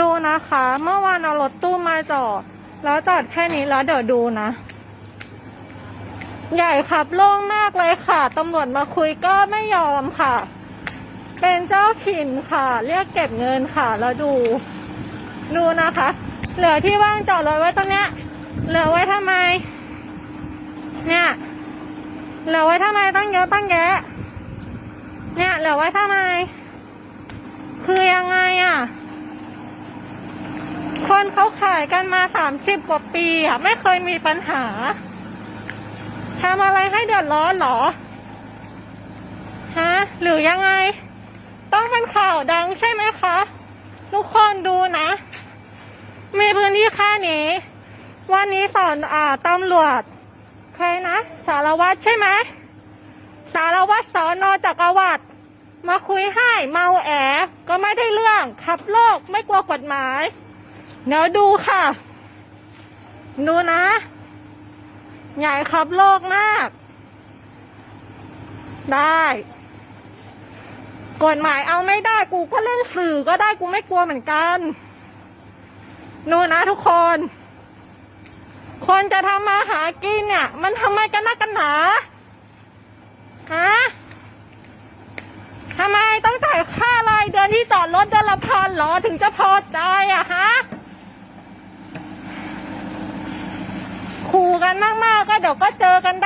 ดูนะคะ เมื่อวานเอารถตู้มาจอด แล้วจอดแค่นี้แล้วเดี๋ยวดูนะ ใหญ่ขับโล่งมากเลยค่ะตำรวจมาคุยก็ไม่ยอมค่ะ เป็นเจ้าถิ่นค่ะ เรียกเก็บเงินค่ะแล้วดู ดูนะคะ เหลือที่ว่างจอดรถไว้ตรงเนี้ย เหลือไว้ทำไม เนี่ย เหลือไว้ทำไมตั้งเยอะตั้งแยะ เนี่ย เหลือไว้ทำไม คือยังไงอะ คนเขาขายกันมาสามสิบกว่าปีอะไม่เคยมีปัญหาทำอะไรให้เดือดร้อนเหรอฮะหรือยังไง ต้องเป็นข่าวดังใช่ไหมคะ ทุกคนดูนะ มีพื้นที่แค่นี้ วันนี้สอนอ่าตำรวจใครนะ สารวัตรใช่ไหมสารวัตรสอนอจักรวรรดิมาคุยให้เมาแอ ก็ไม่ได้เรื่องขับโลกไม่กลัวกฎหมาย เดี๋ยวดูค่ะ ดูนะ ใหญ่ขับโลกมาก ได้ กฎหมายเอาไม่ได้กูก็เล่นสื่อก็ได้กูไม่กลัวเหมือนกันดูนะทุกคน คนจะทำมาหากินเนี่ย มันทำไมกันนักกันหนาฮะทำไมต้องจ่ายค่ารายเดือนที่จอดรถเดือนละพันหรอถึงจะพอใจอะฮะ ขู่ กันมากๆ ก็เดี๋ยวก็เจอกันได้